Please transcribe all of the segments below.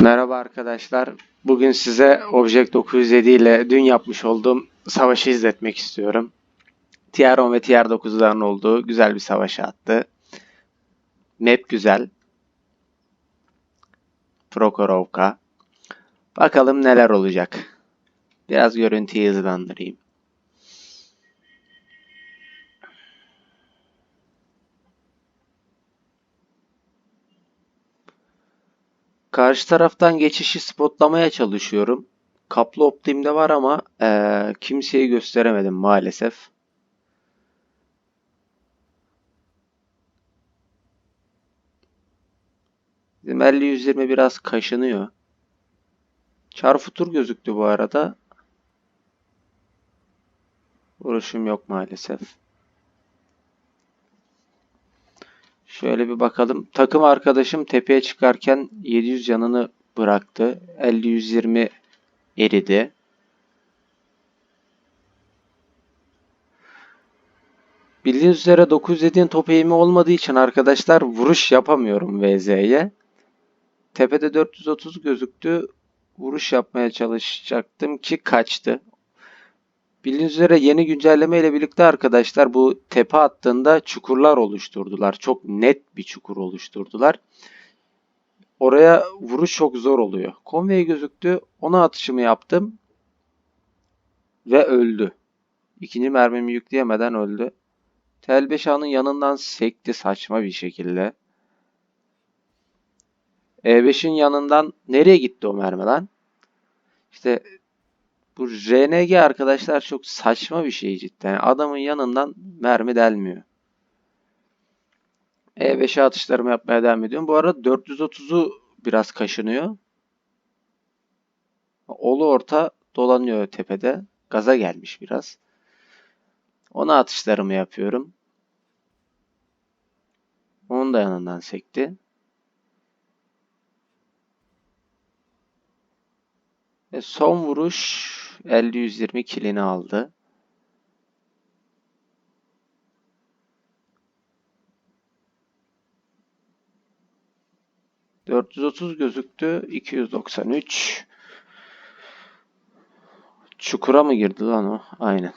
Merhaba arkadaşlar. Bugün size Object 907 ile dün yapmış olduğum savaşı izletmek istiyorum. TR10 ve TR9'ların olduğu güzel bir savaşı attı. Map güzel. Prokhorovka. Bakalım neler olacak. Biraz görüntüyü hızlandırayım. Karşı taraftan geçişi spotlamaya çalışıyorum. Kaplı optimde var ama eee, kimseye gösteremedim maalesef. Bizim 50-120 biraz kaşınıyor. Çarfutur gözüktü bu arada. Vuruşum yok maalesef. Şöyle bir bakalım. Takım arkadaşım tepeye çıkarken 700 canını bıraktı. 50-120 eridi. Bildiğiniz üzere 907'nin top eğimi olmadığı için arkadaşlar vuruş yapamıyorum VZ'ye. Tepede 430 gözüktü. Vuruş yapmaya çalışacaktım ki kaçtı. Bildiğiniz üzere yeni güncelleme ile birlikte arkadaşlar bu tepe hattında çukurlar oluşturdular. Çok net bir çukur oluşturdular. Oraya vuruş çok zor oluyor. Conway gözüktü. Ona atışımı yaptım. Ve öldü. İkinci mermimi yükleyemeden öldü. TL5A'nın yanından sekti saçma bir şekilde. E5'in yanından nereye gitti o mermi lan? İşte bu RNG arkadaşlar çok saçma bir şey cidden. Adamın yanından mermi delmiyor. E5'e atışlarımı yapmaya devam ediyorum. Bu arada 430'u biraz kaşınıyor. Olu orta dolanıyor tepede. Gaza gelmiş biraz. Ona atışlarımı yapıyorum. Onun da yanından sekti. Ve son vuruş 50-120 kilini aldı. ...430 gözüktü. 293. Çukura mı girdi lan o? Aynen.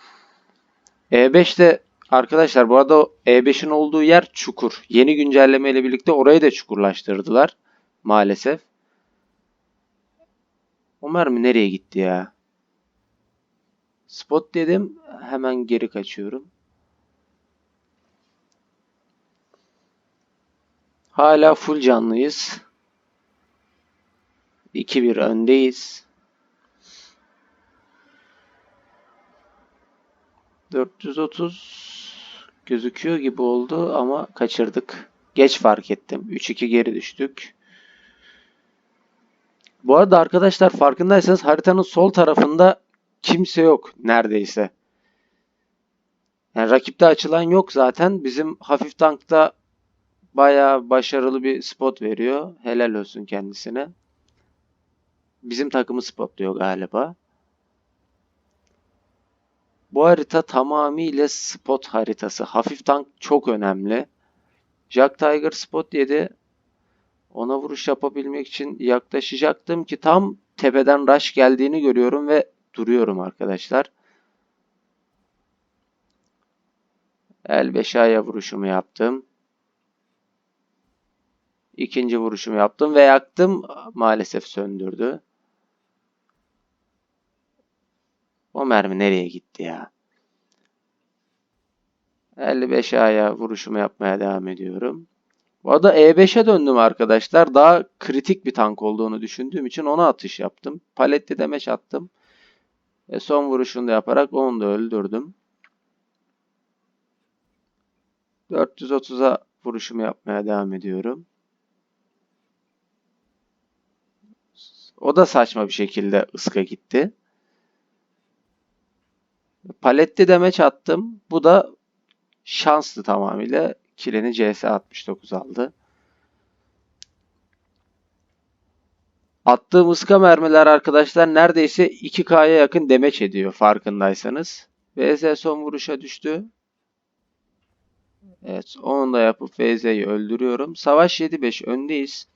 E5'te arkadaşlar bu arada o E5'in olduğu yer çukur. Yeni güncelleme ile birlikte orayı da çukurlaştırdılar. Maalesef. O mermi nereye gitti ya? Spot dedim. Hemen geri kaçıyorum. Hala full canlıyız. 2-1 öndeyiz. 430 gözüküyor gibi oldu ama kaçırdık. Geç fark ettim. 3-2 geri düştük. Bu arada arkadaşlar farkındaysanız haritanın sol tarafında kimse yok neredeyse. Yani rakipte açılan yok zaten. Bizim hafif tankta bayağı başarılı bir spot veriyor. Helal olsun kendisine. Bizim takımı spotluyor galiba. Bu harita tamamıyla spot haritası. Hafif tank çok önemli. Jack Tiger spot yedi. Ona vuruş yapabilmek için yaklaşacaktım ki tam tepeden rush geldiğini görüyorum ve duruyorum arkadaşlar. El 5A'ya vuruşumu yaptım. İkinci vuruşumu yaptım ve yaktım. Maalesef söndürdü. O mermi nereye gitti ya? 55 A'ya vuruşumu yapmaya devam ediyorum. Bu arada E5'e döndüm arkadaşlar. Daha kritik bir tank olduğunu düşündüğüm için ona atış yaptım. Paletli demeç attım. Ve son vuruşunu da yaparak onu da öldürdüm. 430'a vuruşumu yapmaya devam ediyorum. O da saçma bir şekilde ıska gitti. Paletli demeç attım. Bu da şanslı tamamıyla. Kilini CS 69 aldı. Attığım ıska mermiler arkadaşlar neredeyse 2K'ya yakın demeç ediyor farkındaysanız. VZ son vuruşa düştü. Evet onu da yapıp VZ'yi öldürüyorum. Savaş 7-5 öndeyiz.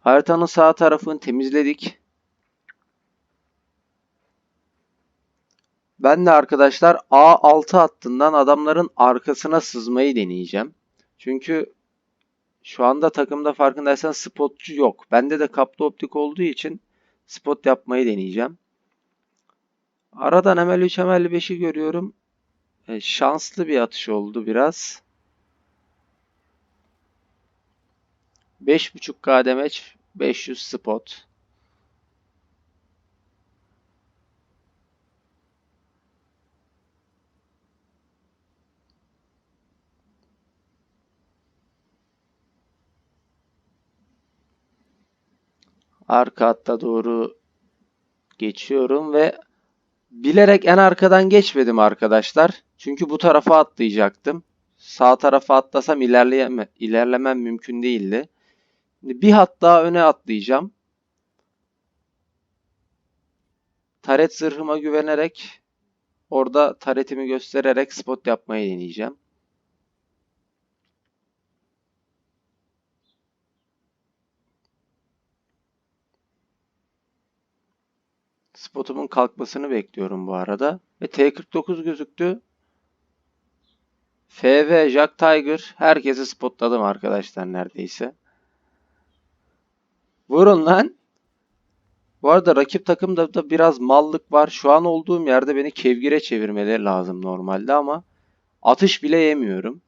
Haritanın sağ tarafını temizledik. Ben de arkadaşlar A6 hattından adamların arkasına sızmayı deneyeceğim. Çünkü şu anda takımda farkındaysan spotçu yok. Bende de kaplı optik olduğu için spot yapmayı deneyeceğim. Aradan Emel 3 Emel 5'i görüyorum. E, şanslı bir atış oldu biraz. 5.5K demeç 500 spot. Arka hatta doğru geçiyorum ve bilerek en arkadan geçmedim arkadaşlar. Çünkü bu tarafa atlayacaktım. Sağ tarafa atlasam ilerleyeme, ilerlemem mümkün değildi. Bir hat daha öne atlayacağım. Taret zırhıma güvenerek orada taretimi göstererek spot yapmayı deneyeceğim. Spotumun kalkmasını bekliyorum bu arada. Ve T49 gözüktü. FV, Jack Tiger herkesi spotladım arkadaşlar neredeyse. Vurun lan. Bu arada rakip takımda da biraz mallık var. Şu an olduğum yerde beni kevgire çevirmeleri lazım normalde ama atış bile yemiyorum.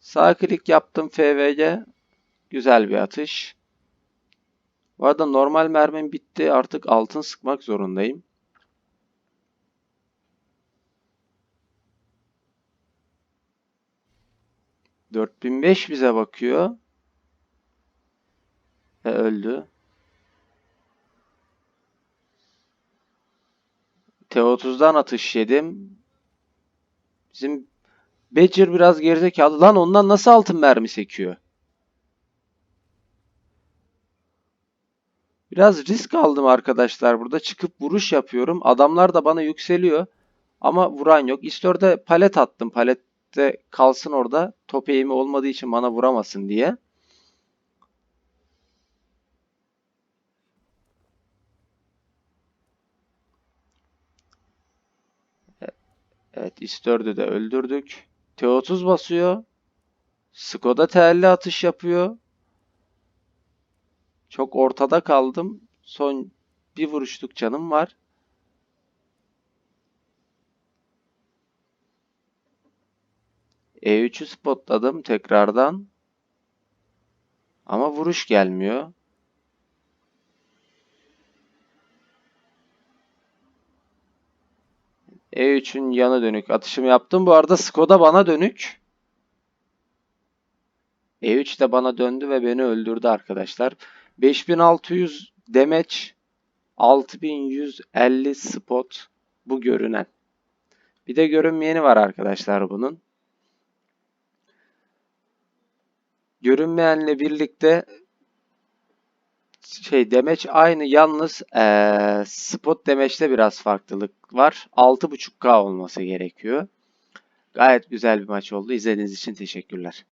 Sağ klik yaptım FV'ye. Güzel bir atış. Bu arada normal mermim bitti. Artık altın sıkmak zorundayım. ...4005 bize bakıyor. Ve öldü. T30'dan atış yedim. Bizim Badger biraz gerizekalı. Lan ondan nasıl altın mermi sekiyor? Biraz risk aldım arkadaşlar burada. Çıkıp vuruş yapıyorum. Adamlar da bana yükseliyor. Ama vuran yok. İstör'de palet attım. Palette kalsın orada. Top eğimi olmadığı için bana vuramasın diye. Evet İstör'de de öldürdük. T30 basıyor. Skoda telli atış yapıyor. Çok ortada kaldım. Son bir vuruşluk canım var. E3'ü spotladım tekrardan. Ama vuruş gelmiyor. E3'ün yanı dönük atışımı yaptım. Bu arada Skoda bana dönük. E3 de bana döndü ve beni öldürdü arkadaşlar. 5600 demeç 6150 spot bu görünen. Bir de görünmeyeni var arkadaşlar bunun. Görünmeyenle birlikte şey demeç aynı yalnız ee, spot demeçte biraz farklılık var. 6.5K olması gerekiyor. Gayet güzel bir maç oldu. İzlediğiniz için teşekkürler.